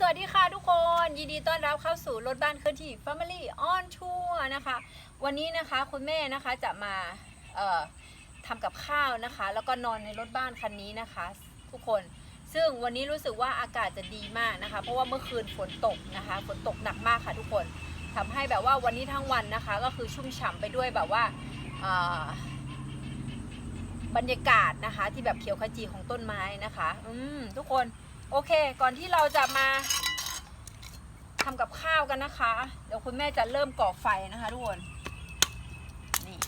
สวัสดีค่ะทุกคน ยินดีต้อนรับเข้าสู่รถบ้านเคลื่อนที่ Family on Tour นะคะ วันนี้นะคะคุณแม่นะคะจะมาทำกับข้าวนะคะ แล้วก็นอนในรถบ้านคันนี้นะคะ ทุกคนซึ่งวันนี้รู้สึกว่าอากาศจะดีมากนะคะ เพราะว่าเมื่อคืนฝนตกนะคะฝนตกหนักมากค่ะทุกคนทำให้แบบว่าวันนี้ทั้งวันนะคะ ก็คือชุ่มฉ่ำไปด้วยแบบว่าบรรยากาศนะคะ ที่แบบเขียวขจีของต้นไม้นะคะ อืมทุกคน โอเค ก่อนที่เราจะมาทำกับข้าวกันนะคะ เดี๋ยวคุณแม่จะเริ่มก่อไฟนะคะทุกคนนี่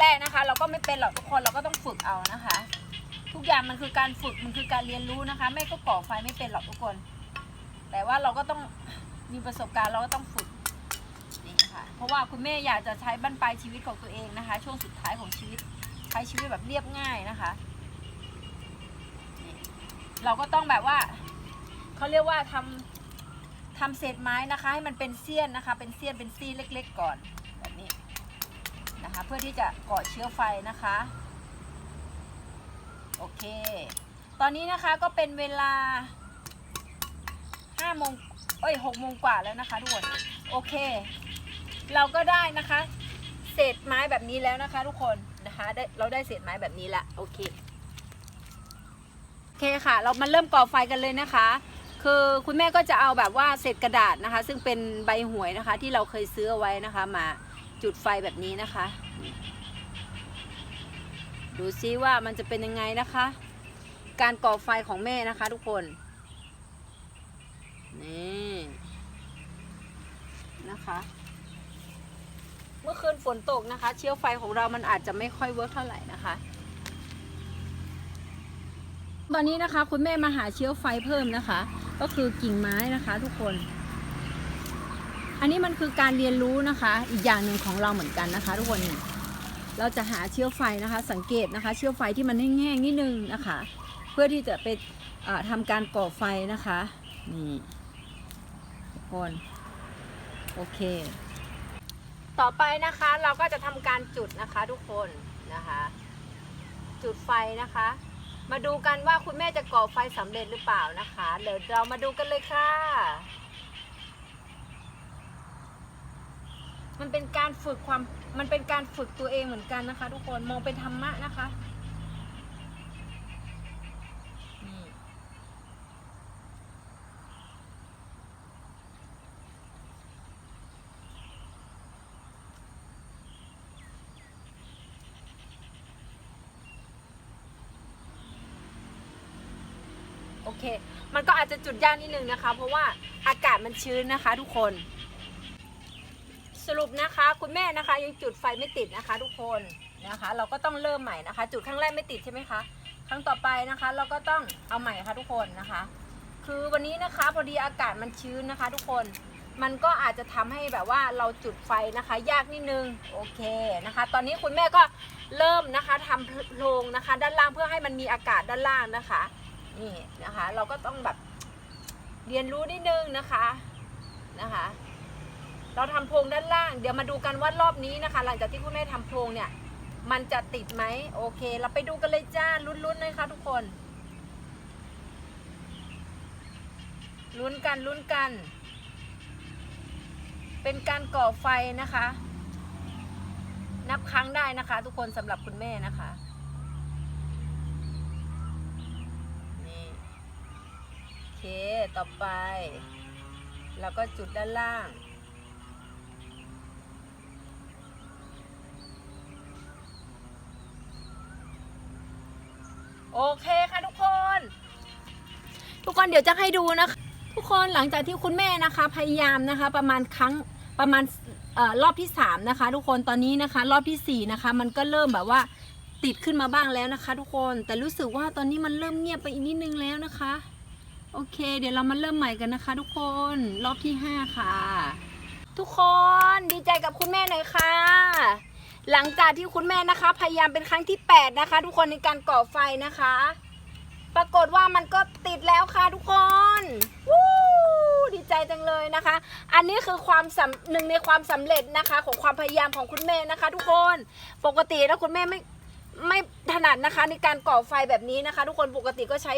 แรกๆนะคะ เราก็ไม่เป็นหรอกทุกคนเราก็ต้องฝึกเอานะคะ ทุกอย่างมันคือการฝึกมันคือการเรียนรู้นะคะ แม่ก็ก่อไฟไม่เป็นหรอกทุกคน แต่ว่าเราก็ต้องมีประสบการณ์เราก็ต้องฝึกนี่ค่ะเพราะว่าคุณแม่อยากจะใช้บั้นปลายชีวิตของตัวเองนะคะ ช่วงสุดท้ายของชีวิตใช้ชีวิตแบบเรียบง่ายนะคะ เราก็ต้องแบบว่าเขาเรียกว่าทำทำเศษไม้นะคะ ให้มันเป็นเสี้ยนนะคะ เป็นเสี้ยนเป็นซี่เล็ก ๆ ก่อนแบบนี้นะคะ เพื่อที่จะเก่อเชื้อไฟนะคะ โอเค ตอนนี้นะคะก็เป็นเวลาห้าโมงเอ้ยหกโมงกว่าแล้วนะคะทุกคนโอเค เราก็ได้นะคะ เศษไม้แบบนี้แล้วนะคะ ทุกคนนะคะได้เราได้เศษไม้แบบนี้ละโอเค เคค่ะ เรามาเริ่มก่อไฟกันเลยนะคะ คือคุณแม่ก็จะเอาแบบว่าเศษกระดาษนะคะ ซึ่งเป็นใบหวยนะคะ ที่เราเคยซื้อเอาไว้นะคะ มาจุดไฟแบบนี้นะคะ ดูซิว่ามันจะเป็นยังไงนะคะ การก่อไฟของแม่นะคะ ทุกคนนี่นะคะ เมื่อคืนฝนตกนะคะ เชื้อไฟของเรามันอาจจะไม่ค่อยเวิร์กเท่าไหร่นะคะ ตอนนี้นะคะคุณแม่มาหาเชื้อไฟเพิ่มนะคะ ก็คือกิ่งไม้นะคะทุกคน อันนี้มันคือการเรียนรู้นะคะ อีกอย่างหนึ่งของเราเหมือนกันนะคะ ทุกคนเราจะหาเชื้อไฟนะคะ สังเกตนะคะ เชื้อไฟที่มันแห้งๆนิดนึงนะคะ เพื่อที่จะไปอ่าทำการก่อไฟนะคะนี่ทุกคนโอเค ต่อไปนะคะเราก็จะทำการจุดนะคะ ทุกคนนะคะ จุดไฟนะคะ มาดูกันว่าคุณแม่จะก่อไฟสำเร็จหรือเปล่านะคะ เดี๋ยวเรามาดูกันเลยค่ะ มันเป็นการฝึกความ มันเป็นการฝึกตัวเองเหมือนกันนะคะ ทุกคน มองเป็นธรรมะนะคะนี่ โอเค มันก็อาจจะจุดยากนิดนึงนะคะ เพราะว่าอากาศมันชื้นนะคะ ทุกคน สรุปนะคะ คุณแม่นะคะ ยังจุดไฟไม่ติดนะคะ ทุกคนนะคะ เราก็ต้องเริ่มใหม่นะคะ จุดครั้งแรกไม่ติดใช่ไหมคะครั้งต่อไปนะคะ เราก็ต้องเอาใหม่ค่ะทุกคนนะคะ คือวันนี้นะคะพอดีอากาศมันชื้นนะคะ ทุกคนมันก็อาจจะทำให้แบบว่าเราจุดไฟนะคะ ยากนิดนึงโอเคนะคะ ตอนนี้คุณแม่ก็เริ่มนะคะทำโพรงนะคะ ด้านล่างเพื่อให้มันมีอากาศด้านล่างนะคะ นี่นะคะ เราก็ต้องแบบเรียนรู้นิดนึงนะคะนะคะ เราทำโพรงด้านล่าง เดี๋ยวมาดูกันว่ารอบนี้นะคะ หลังจากที่คุณแม่ทำโพรงเนี่ย มันจะติดไหมโอเค เราไปดูกันเลยจ้าลุ้นๆเลยค่ะทุกคนลุ้นกันลุ้นกัน เป็นการก่อไฟนะคะ นับครั้งได้นะคะ ทุกคนสำหรับคุณแม่นะคะ นี่โอ เค ต่อไป แล้วก็จุดด้านล่าง โอเคค่ะทุกคน ทุกคนเดี๋ยวจะให้ดูนะคะ ทุกคนหลังจากที่คุณแม่นะคะ พยายามนะคะ ประมาณครั้งประมาณออรอบที่สามนะคะ ทุกคนตอนนี้นะคะ รอบที่สี่นะคะ มันก็เริ่มแบบว่าติดขึ้นมาบ้างแล้วนะคะ ทุกคนแต่รู้สึกว่าตอนนี้มันเริ่มเงียบไปอีกนิดนึงแล้วนะคะ โอเค เดี๋ยวเรามาเริ่มใหม่กันนะคะ ทุกคนรอบที่ห้าค่ะ ทุกคนดีใจกับคุณแม่หน่อยค่ะ หลังจากที่คุณแม่นะคะ พยายามเป็นครั้งที่8นะคะ ทุกคนในการก่อไฟนะคะ ปรากฏว่ามันก็ติดแล้วค่ะทุกคนวู้ดีใจจังเลยนะคะ อันนี้คือความสำหนึ่งในความสำเร็จนะคะ ของความพยายามของคุณแม่นะคะ ทุกคน ปกติแล้วคุณแม่ไม่ไม่ถนัดนะคะ ในการก่อไฟแบบนี้นะคะ ทุกคนปกติก็ใช้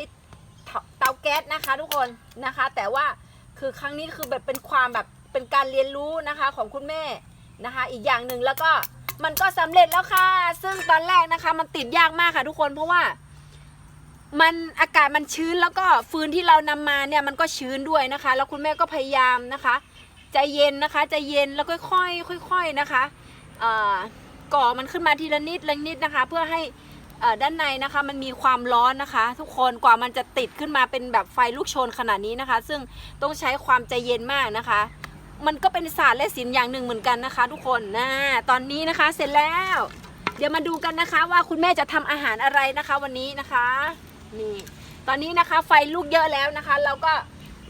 เตาแก๊สนะคะทุกคนนะคะ แต่ว่าคือครั้งนี้คือแบบเป็นความแบบเป็นการเรียนรู้นะคะของคุณแม่นะคะ อีกอย่างหนึ่งแล้วก็มันก็สำเร็จแล้วค่ะ ซึ่งตอนแรกนะคะ มันติดยากมากค่ะทุกคนเพราะว่า มันอากาศมันชื้นแล้วก็ฟืนที่เรานำมาเนี่ยมันก็ชื้นด้วยนะคะ แล้วคุณแม่ก็พยายามนะคะใจเย็นนะคะใจเย็นแล้วค่อยๆค่อย ๆนะคะก่อมันขึ้นมาทีละนิดละนิดนะคะ เพื่อให้ ด้านในนะคะมันมีความร้อนนะคะ ทุกคนกว่ามันจะติดขึ้นมาเป็นแบบไฟลูกโชนขนาดนี้นะคะ ซึ่งต้องใช้ความใจเย็นมากนะคะ มันก็เป็นศาสตร์และศิลป์อย่างหนึ่งเหมือนกันนะคะ ทุกคนนะตอนนี้นะคะเสร็จแล้ว เดี๋ยวมาดูกันนะคะว่าคุณแม่จะทำอาหารอะไรนะคะวันนี้นะคะนี่ตอนนี้นะคะไฟลุกเยอะแล้วนะคะ เราก็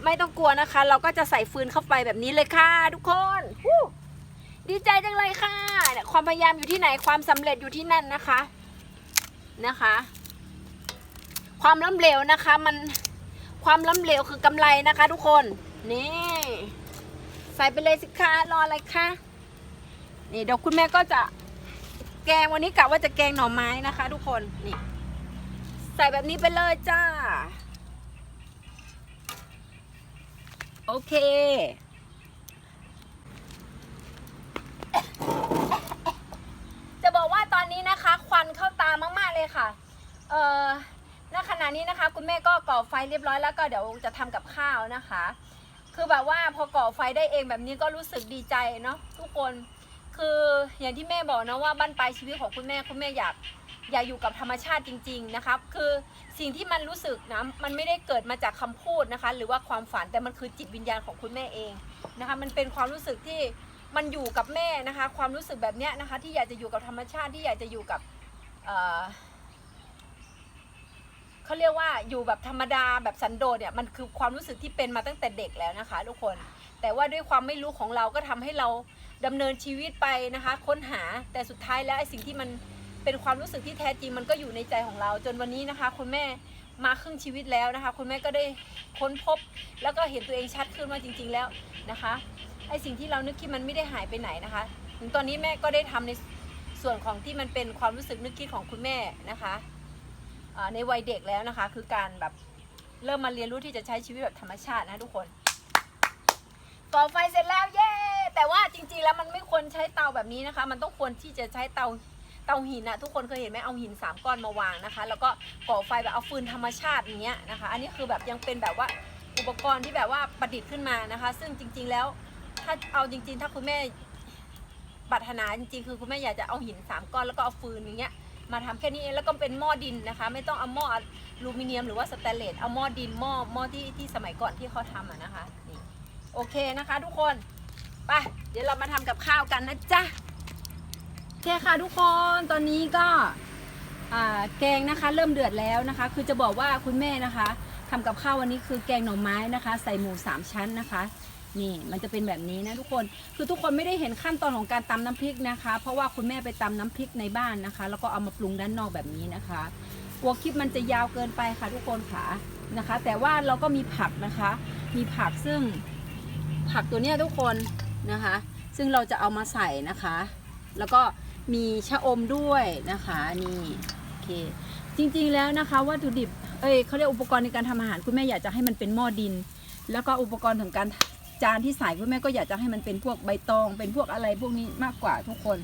ไม่ต้องกลัวนะคะ เราก็จะใส่ฟืนเข้าไปแบบนี้เลยค่ะ ทุกคนดีใจจังเลยค่ะความพยายามอยู่ที่ไหนความสำเร็จอยู่ที่นั่นนะคะ นะคะ ความล้มเหลวนะคะมันความล้มเหลวคือกำไรนะคะ ทุกคนนี่ใส่ไปเลยสิคะรออะไรคะนี่เดี๋ยวคุณแม่ก็จะแกงวันนี้กะว่าจะแกงหน่อไม้นะคะ ทุกคนนี่ ใส่แบบนี้ไปเลยจ้า โอเค จะบอกว่าตอ นี้นะคะควันเข้าตามากๆเลยค่ะ เอ่อณขณะนี้นะคะคุณแม่ก็ก่อไฟเรียบร้อยแล้วก็เดี๋ยวจะทำกับข้าวนะคะ คือแบบว่าพอก่อไฟได้เองแบบนี้ก็รู้สึกดีใจเนาะทุกคนคืออย่างที่แม่บอกนะว่าบ้านปลายชีวิตของคุณแม่คุณแม่อยากอยากอยู่กับธรรมชาติจริง ๆนะครับ คือสิ่งที่มันรู้สึกนะมันไม่ได้เกิดมาจากคำพูดนะคะ หรือว่าความฝันแต่มันคือจิตวิญญาณของคุณแม่เองนะคะ มันเป็นความรู้สึกที่ มันอยู่กับแม่นะคะ ความรู้สึกแบบเนี้ยนะคะ ที่อยากจะอยู่กับธรรมชาติที่อยากจะอยู่กับเขาเรียกว่าอยู่แบบธรรมดาแบบสันโดษเนี่ยมันคือความรู้สึกที่เป็นมาตั้งแต่เด็กแล้วนะคะ ทุกคน แต่ว่าด้วยความไม่รู้ของเราก็ทำให้เราดำเนินชีวิตไปนะคะ ค้นหาแต่สุดท้ายแล้วไอ้สิ่งที่มันเป็นความรู้สึกที่แท้จริงมันก็อยู่ในใจของเรา จนวันนี้นะคะ คุณแม่ มาครึ่งชีวิตแล้วนะคะ คุณแม่ก็ได้ค้นพบ แล้วก็เห็นตัวเองชัดขึ้นว่าจริง ๆ แล้วนะคะไอสิ่งที่เรานึกคิดมันไม่ได้หายไปไหนนะคะ ถึงตอนนี้แม่ก็ได้ทำในส่วนของที่มันเป็นความรู้สึกนึกคิดของคุณแม่นะคะในวัยเด็กแล้วนะคะ คือการแบบเริ่มมาเรียนรู้ที่จะใช้ชีวิตแบบธรรมชาตินะทุกคนก่อไฟเสร็จแล้วเย้แต่ว่าจริงๆแล้วมันไม่ควรใช้เตาแบบนี้นะคะ มันต้องควรที่จะใช้เตา เตาหินอะทุกคนเคยเห็นไหมเอาหินสามก้อนมาวางนะคะ แล้วก็ก่อไฟแบบเอาฟืนธรรมชาติอย่างเงี้ยนะคะ อันนี้คือแบบยังเป็นแบบว่าอุปกรณ์ที่แบบว่าประดิษฐ์ขึ้นมานะคะ ซึ่งจริง ๆแล้วถ้าเอาจริง ๆ ถ้าคุณแม่ปรารถนาจริงๆ คือคุณแม่อยากจะเอาหินสามก้อนแล้วก็เอาฟืนอย่างเงี้ยมาทำแค่นี้เองแล้วก็เป็นหม้อดินนะคะ ไม่ต้องเอาหม้ออลูมิเนียมหรือว่าสแตนเลสเอาหม้อดินหม้อหม้อที่ที่สมัยก่อนที่เขาทำอะนะคะนี่โอเคนะคะ ทุกคนไปเดี๋ยวเรามาทำกับข้าวกันนะจ๊ะ เคค่ะทุกคนตอนนี้ก็แกงนะคะเริ่มเดือดแล้วนะคะ คือจะบอกว่าคุณแม่นะคะทำกับข้าววันนี้คือแกงหน่อไม้นะคะ ใส่หมูสามชั้นนะคะนี่มันจะเป็นแบบนี้นะทุกคนคือทุกคนไม่ได้เห็นขั้นตอนของการตำน้ำพริกนะคะ เพราะว่าคุณแม่ไปตำน้ำพริกในบ้านนะคะ แล้วก็เอามาปรุงด้านนอกแบบนี้นะคะกลัวคลิปมันจะยาวเกินไปค่ะทุกคนค่ะนะคะ แต่ว่าเราก็มีผักนะคะ มีผักซึ่งผักตัวเนี้ยทุกคนนะคะ ซึ่งเราจะเอามาใส่นะคะ แล้วก็ มีชะอมด้วยนะคะนี่โอเคจริงๆแล้วนะคะวัตถุดิบเอ้ยเขาเรียกอุปกรณ์ในการทำอาหารคุณแม่อยากจะให้มันเป็นหม้อดิน แล้วก็อุปกรณ์ของการจานที่ใส่คุณแม่ก็อยากจะให้มันเป็นพวกใบตอง เป็นพวกอะไรพวกนี้มากกว่าทุกคน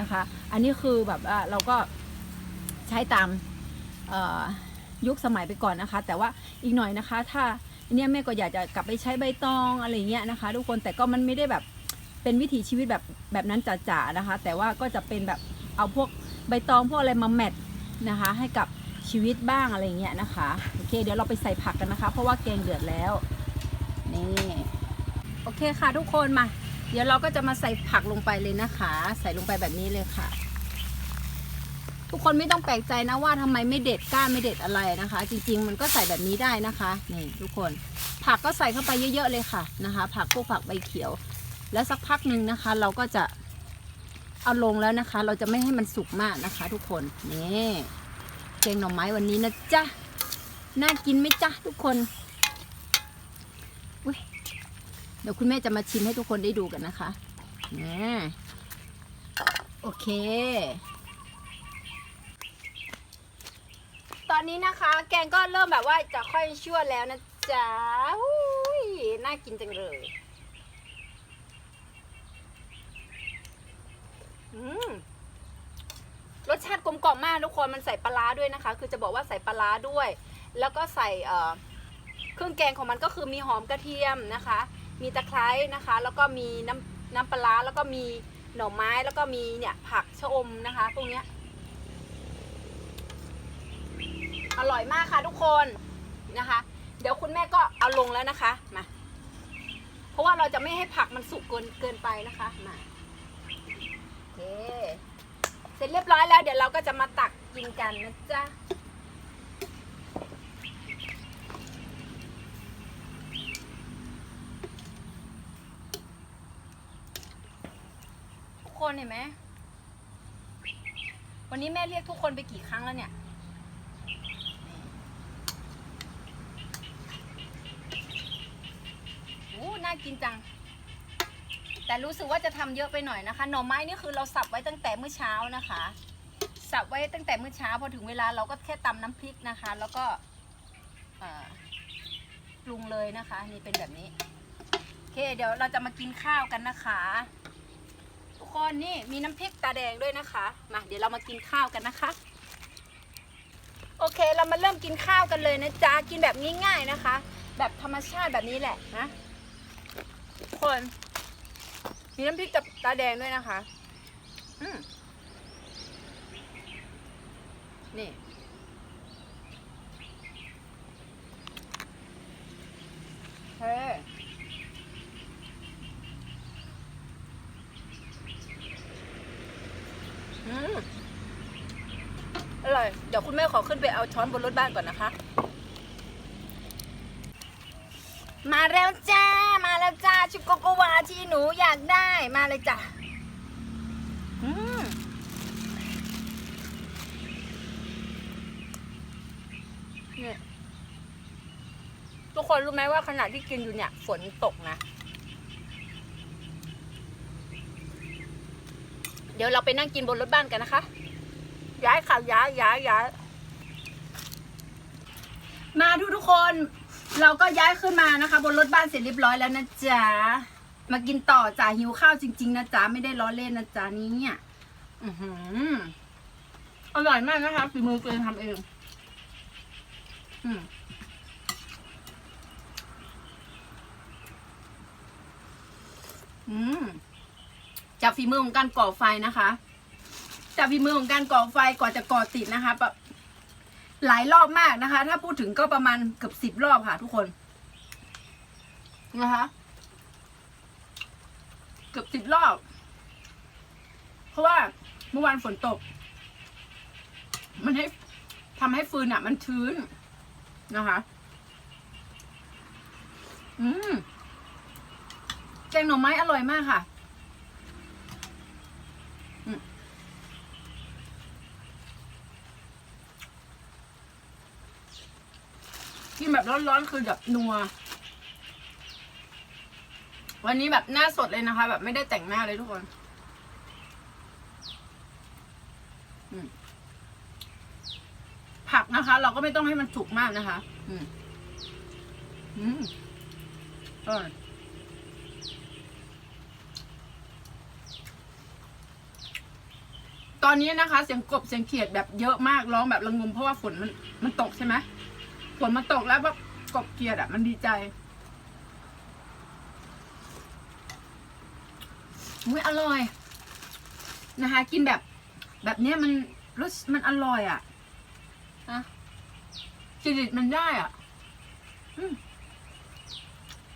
นะคะ อันนี้คือแบบว่าเราก็ใช้ตามยุคสมัยไปก่อนนะคะ แต่ว่าอีกหน่อยนะคะ ถ้าเนี้ยแม่ก็อยากจะกลับไปใช้ใบตองอะไรเงี้ยนะคะ ทุกคนแต่ก็มันไม่ได้แบบ เป็นวิถีชีวิตแบบแบบนั้นจ๋าๆนะคะ แต่ว่าก็จะเป็นแบบเอาพวกใบตองพวกอะไรมาแมทนะคะ ให้กับชีวิตบ้างอะไรเงี้ยนะคะโอเค เดี๋ยวเราไปใส่ผักกันนะคะ เพราะว่าแกงเดือดแล้วนี่โอเคค่ะทุกคนมา เดี๋ยวเราก็จะมาใส่ผักลงไปเลยนะคะ ใส่ลงไปแบบนี้เลยค่ะ ทุกคนไม่ต้องแปลกใจนะว่าทำไมไม่เด็ดก้านไม่เด็ดอะไรนะคะ จริง ๆ มันก็ใส่แบบนี้ได้นะคะนี่ทุกคนผักก็ใส่เข้าไปเยอะ ๆ เลยค่ะนะคะ ผักพวกผักใบเขียว แล้วสักพักหนึ่งนะคะ เราก็จะเอาลงแล้วนะคะ เราจะไม่ให้มันสุกมากนะคะ ทุกคนนี่แกงหน่อไม้วันนี้นะจ๊ะน่ากินไหมจ๊ะทุกคนเดี๋ยวคุณแม่จะมาชิมให้ทุกคนได้ดูกันนะคะนี่โอเค ตอนนี้นะคะ แกงก็เริ่มแบบว่าจะค่อยชั่วแล้วนะจ๊ะน่ากินจังเลย อืม รสชาติกลมกล่อมมากทุกคนมันใส่ปลาร้าด้วยนะคะ คือจะบอกว่าใส่ปลาร้าด้วย แล้วก็ใส่เครื่องแกงของมันก็คือมีหอมกระเทียมนะคะ มีตะไคร้นะคะ แล้วก็มีน้ำน้ำปลาแล้วก็มีหน่อไม้แล้วก็มีเนี่ยผักชะอมนะคะพวกเนี้ยอร่อยมากค่ะทุกคนนะคะ เดี๋ยวคุณแม่ก็เอาลงแล้วนะคะมาเพราะว่าเราจะไม่ให้ผักมันสุกเกินเกินไปนะคะมา เคเสร็จเรียบร้อยแล้วเดี๋ยวเราก็จะมาตักกินกันนะจ๊ะทุกคนเห็นไหมวันนี้แม่เรียกทุกคนไปกี่ครั้งแล้วเนี่ยโอ้น่ากินจัง แต่รู้สึกว่าจะทำเยอะไปหน่อยนะคะ หน่อไม้นี่คือเราสับไว้ตั้งแต่เมื่อเช้านะคะ สับไว้ตั้งแต่เมื่อเช้าพอถึงเวลาเราก็แค่ตำน้ำพริกนะคะ แล้วก็ปรุงเลยนะคะ นี่เป็นแบบนี้โอเคเดี๋ยวเราจะมากินข้าวกันนะคะ ทุกคนนี่มีน้ำพริกตาแดงด้วยนะคะมาเดี๋ยวเรามากินข้าวกันนะคะโอเค เรามาเริ่มกินข้าวกันเลยนะจ๊ะ กินแบบง่ายๆนะคะ แบบธรรมชาติแบบนี้แหละนะทุกคน มีน้ำพริกกับตาแดงด้วยนะคะ อืมนี่ เฮ้อืมอร่อย เดี๋ยวคุณแม่ขอขึ้นไปเอาช้อนบนรถบ้านก่อนนะคะ มาแล้วจ้า มาแล้วจ้าชุดโกโกวาที่หนูอยากได้มาเลยจ้ะอืมเนี่ยทุกคนรู้ไหมว่าขณะที่กินอยู่เนี่ย ฝนตกนะ เดี๋ยวเราไปนั่งกินบนรถบ้านกันนะคะ ย้ายค่ะย้ายย้ายย้ายมาทุกทุกคน เราก็ย้ายขึ้นมานะคะ บนรถบ้านเสร็จเรียบร้อยแล้วนะจ๊ะ มากินต่อจ้ะหิวข้าวจริง ๆ นะจ๊ะ ไม่ได้ล้อเล่นนะจ๊ะนี่เนี่ยอือหืออร่อยมากนะคะฝีมือตัวเองทำเอง อืมอืมจากฝีมือของการก่อไฟนะคะ จากฝีมือของการก่อไฟกว่าจะก่อติดนะคะแบบ หลายรอบมากนะคะ ถ้าพูดถึงก็ประมาณเกือบสิบรอบค่ะทุกคนนะคะเกือบสิบรอบ เพราะว่าเมื่อวานฝนตก มันให้ทำให้ฟืนอะ มันชื้นนะคะ อืมแกงหน่อไม้อร่อยมากค่ะ กินแบบร้อนๆคือแบบนัว วันนี้แบบหน้าสดเลยนะคะ แบบไม่ได้แต่งหน้าเลยทุกคนผักนะคะ เราก็ไม่ต้องให้มันสุกมากนะคะ อืม อืมอร่อยตอนนี้นะคะ เสียงกบเสียงเขียดแบบเยอะมากร้องแบบระงมเพราะว่าฝนมันมันตกใช่ไหม ฝนมันตกแล้วแบบกบเขียดอะ มันดีใจอุ้ยอร่อย นะคะ กินแบบ แบบเนี้ยมันรสมันอร่อยอะ่ะนะจริตมันได้อะ่ะอืม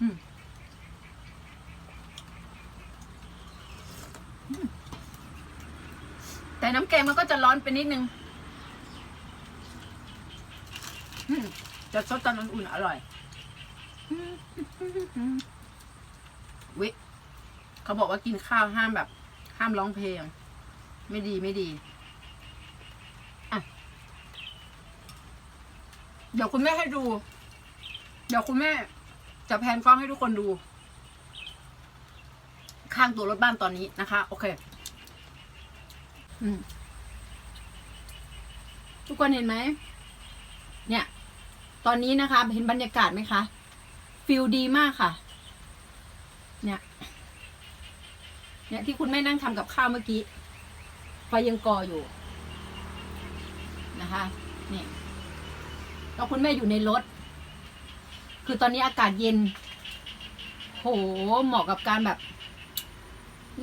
อืมอืมแต่น้ำแกงมันก็จะร้อนไปนิดนึงอืม จะซดตอนอุ่นๆอร่อยวิเขาบอกว่ากินข้าวห้ามแบบ ห้ามร้องเพลง ไม่ดีไม่ดีอะเดี๋ยวคุณแม่ให้ดู เดี๋ยวคุณแม่ จะแพนกล้องให้ทุกคนดู ข้างตัวรถบ้านตอนนี้นะคะ โอเคอืมทุกคนเห็นไหม ตอนนี้นะคะ เห็นบรรยากาศไหมคะฟิลดีมากค่ะ เนี่ย เนี่ยที่คุณแม่นั่งทำกับข้าวเมื่อกี้ไฟยังกออยู่นะคะเนี่ยแล้วคุณแม่อยู่ในรถ คือตอนนี้อากาศเย็น โห เหมาะกับการแบบ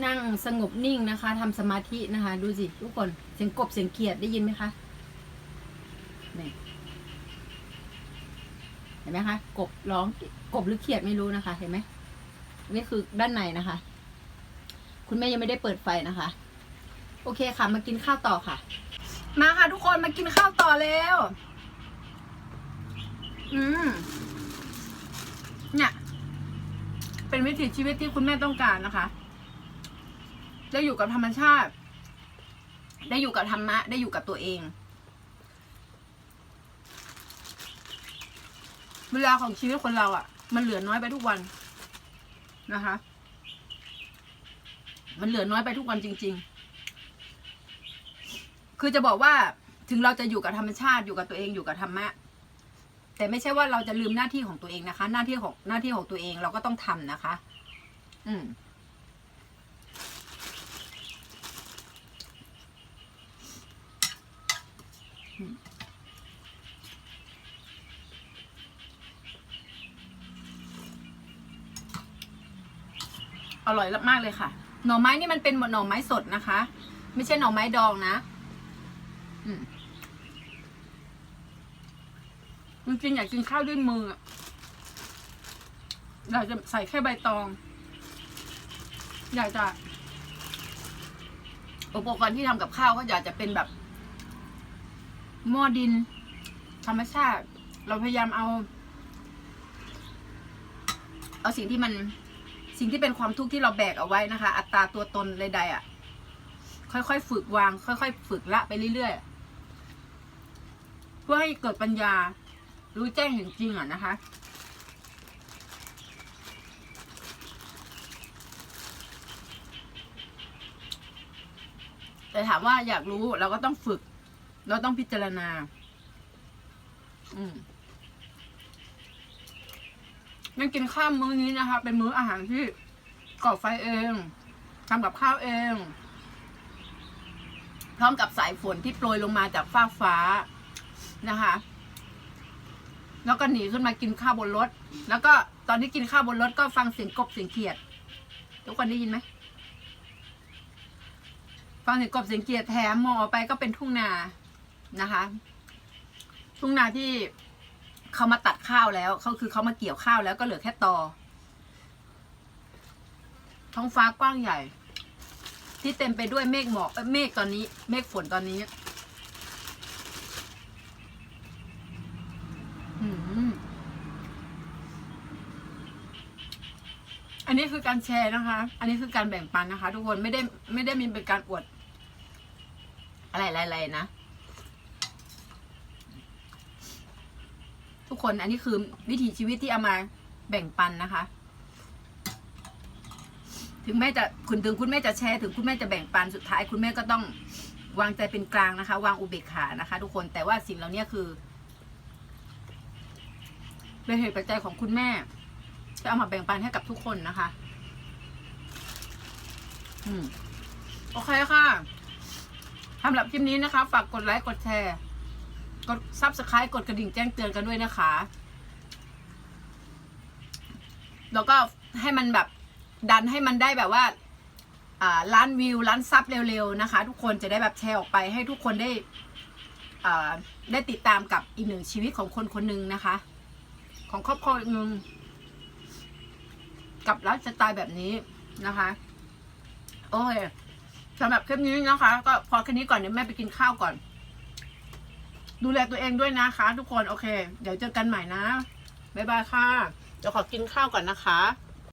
นั่งสงบนิ่งนะคะทำสมาธินะคะ ดูสิทุกคน เสียงกบเสียงเขียดได้ยินไหมคะ เห็นไหมคะกบร้องกบหรือเขียดไม่รู้นะคะ เห็นไหมนี่คือด้านในนะคะ คุณแม่ยังไม่ได้เปิดไฟนะคะ โอเคค่ะ มากินข้าวต่อค่ะ มาค่ะทุกคนมากินข้าวต่อแล้วอืมเนี่ยเป็นวิถีชีวิตที่คุณแม่ต้องการนะคะ ได้อยู่กับธรรมชาติ ได้อยู่กับธรรมะ ได้อยู่กับตัวเอง เวลาของชีวิตคนเราอะ่ะ มันเหลือน้อยไปทุกวันนะคะ มันเหลือน้อยไปทุกวันจริง ๆ คือจะบอกว่าถึงเราจะอยู่กับธรรมชาติอยู่กับตัวเองอยู่กับธรรมะ แต่ไม่ใช่ว่าเราจะลืมหน้าที่ของตัวเองนะคะ หน้าที่ของหน้าที่ของตัวเองเราก็ต้องทำนะคะ อืม อร่อยมากเลยค่ะ หน่อไม้นี่มันเป็นหน่อไม้สดนะคะ ไม่ใช่หน่อไม้ดองนะอืมจริงๆอยากกินข้าวด้วยมืออะอยากจะใส่แค่ใบตอง อยากจะ อุปกรณ์ที่ทำกับข้าวก็อยากจะเป็นแบบหม้อดิน ธรรมชาติ เราพยายามเอา เอาสิ่งที่มัน สิ่งที่เป็นความทุกข์ที่เราแบกเอาไว้นะคะ อัตราตัวตนใดๆอะ ค่อยๆฝึกวาง ค่อยๆฝึกละไปเรื่อยๆเพื่อให้เกิดปัญญา รู้แจ้งเห็นจริงอะนะคะแต่ถามว่าอยากรู้เราก็ต้องฝึก เราต้องพิจารณา อืม ยังกินข้ามมื้อนี้นะคะ เป็นมื้ออาหารที่ก่อไฟเองทำกับข้าวเอง พร้อมกับสายฝนที่โปรยลงมาจากฟ้าฟ้านะคะ แล้วก็หนีขึ้นมากินข้าวบนรถ แล้วก็ตอนที่กินข้าวบนรถก็ฟังเสียงกบเสียงเขียด ทุกคนได้ยินไหมฟังเสียงกบเสียงเขียดแถมมองออกไปก็เป็นทุ่งนานะคะ ทุ่งนาที่ เขามาตัดข้าวแล้วเขาคือเขามาเกี่ยวข้าวแล้วก็เหลือแค่ตอ ท้องฟ้ากว้างใหญ่ ที่เต็มไปด้วยเมฆหมอกเมฆตอนนี้ เมฆฝนตอนนี้อันนี้คือการแชร์นะคะ อันนี้คือการแบ่งปันนะคะ ทุกคนไม่ได้ไม่ได้มีเป็นการอวด อะไรๆนะ ทุกคนอันนี้คือวิถีชีวิตที่เอามาแบ่งปันนะคะ ถึงแม่จะคุณถึงคุณแม่จะแชร์ถึงคุณแม่จะแบ่งปันสุดท้าย คุณแม่ก็ต้องวางใจเป็นกลางนะคะ วางอุเบกขานะคะ ทุกคนแต่ว่าสิ่งเหล่านี้คือเป็นเหตุปัจจัยของคุณแม่จะเอามาแบ่งปันให้กับทุกคนนะคะ อืม โอเคค่ะสำหรับคลิปนี้นะคะ ฝากกดไลค์ กดแชร์ กดซับสไครต์กดกระดิ่งแจ้งเตือนกันด้วยนะคะ แล้วก็ให้มันแบบดันให้มันได้แบบว่าล้านวิวล้านซับเร็วๆนะคะ ทุกคนจะได้แบบแชร์ออกไปให้ทุกคนได้ได้ติดตามกับอีกหนึ่งชีวิตของคนคนหนึ่งนะคะ ของครอบครัวหนึ่งกับไลฟ์สไตล์แบบนี้นะคะ โอเคสำหรับคลิปนี้นะคะ ก็พอแค่นี้ก่อนเดี๋ยวแม่ไปกินข้าวก่อน ดูแลตัวเองด้วยนะคะ ทุกคนโอเค เดี๋ยวเจอกันใหม่นะบ๊ายบายค่ะเดี๋ยวขอกินข้าวก่อนนะคะ